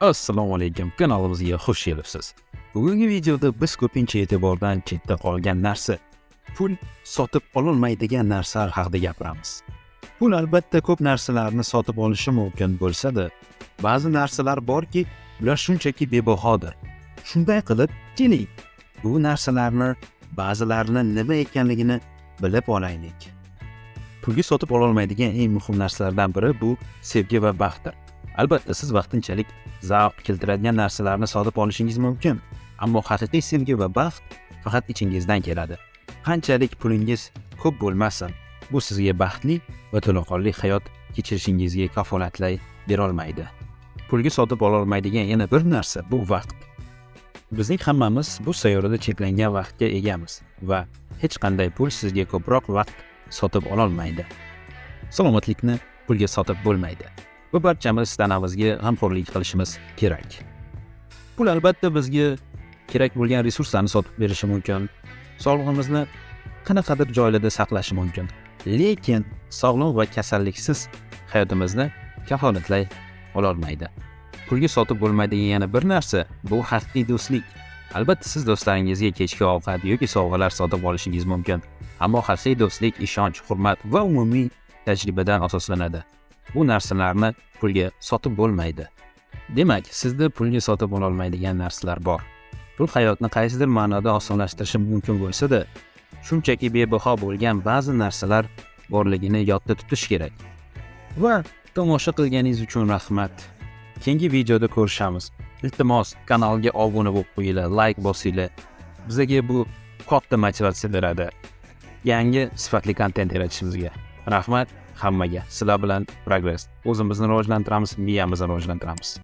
assalomu alaykum kanalimizga xush kelibsiz. Bugungi videoda biz ko'pincha e'tibordan chetda qolgan narsa pul sotib ololmaydigan narsalar haqida gapiramiz. Pul albatta ko'p narsalarni sotib olishi mumkin bo'lsa-da ba'zi narsalar borki ular shunchaki bebahodir shunday qilib keling bu narsalarni ba'zilarini nima ekanligini bilib olaylik. Pulga sotib ololmaydigan eng muhim narsalardan biri bu sevgi va baxtdir. Albatta siz vaqtinchalik zavq keltiradigan narsalarni sotib olishingiz mumkin. Ammo haqiqiy sevgi va baxt faqat ichingizdan keladi. Qanchalik pulingiz ko'p bo'lmasin bu sizga baxtli va to'laqonli hayot kechirishingizga kafolatlay berolmaydi. Pulga sotib ololmaydigan yana bir narsa bu vaqt. Bizning hammamiz bu sayyorada cheklangan vaqtga egamiz va hech qanday pul sizga ko'proq vaqt sotib ololmaydi. Salomatlikni pulga sotib bo'lmaydi. Va barchamiz tanamizga g'amxo'rlik qilishimiz kerak. Pul albatta bizga kerak bo'lgan resurslarni sotib berishi mumkin. Sog'lig'imizni qanaqadir joylarda saqlashi mumkin. Lekin sog'lom va kasalliksiz hayotimizni kafolatlay ololmaydi. Pulga sotib bo'lmaydigan yana bir narsa bu haqiqiy do'stlik. Albatta siz do'stlaringizga kechki ovqat yoki sovg'alar sotib olishingiz mumkin. Ammo haqiqiy do'stlik ishonch hurmat va umumiy tajribadan asoslanadi. Bu narsalarni pulga sotib bo'lmaydi. Demak sizda pulga sotib ololmaydigan narsalar bor. Pul hayotni qaysidir ma'noda osonlashtirishi mumkin bo'lsa-da shunchaki bebaho bo'lgan ba'zi narsalar borligini yodda tutish kerak. Va tomosha qilganingiz uchun rahmat. Keyingi videoda ko'rishamiz. Iltimos kanalga obuna bo'lib qo'yinglar layk bosinglar. Bizaga bu katta motivatsiya beradi. Yangi sifatli kontent yaratishimizga. Rahmat. Hammaga. Sizlar bilan progress. O'zimizni rivojlantiramiz miyamizni rivojlantiramiz.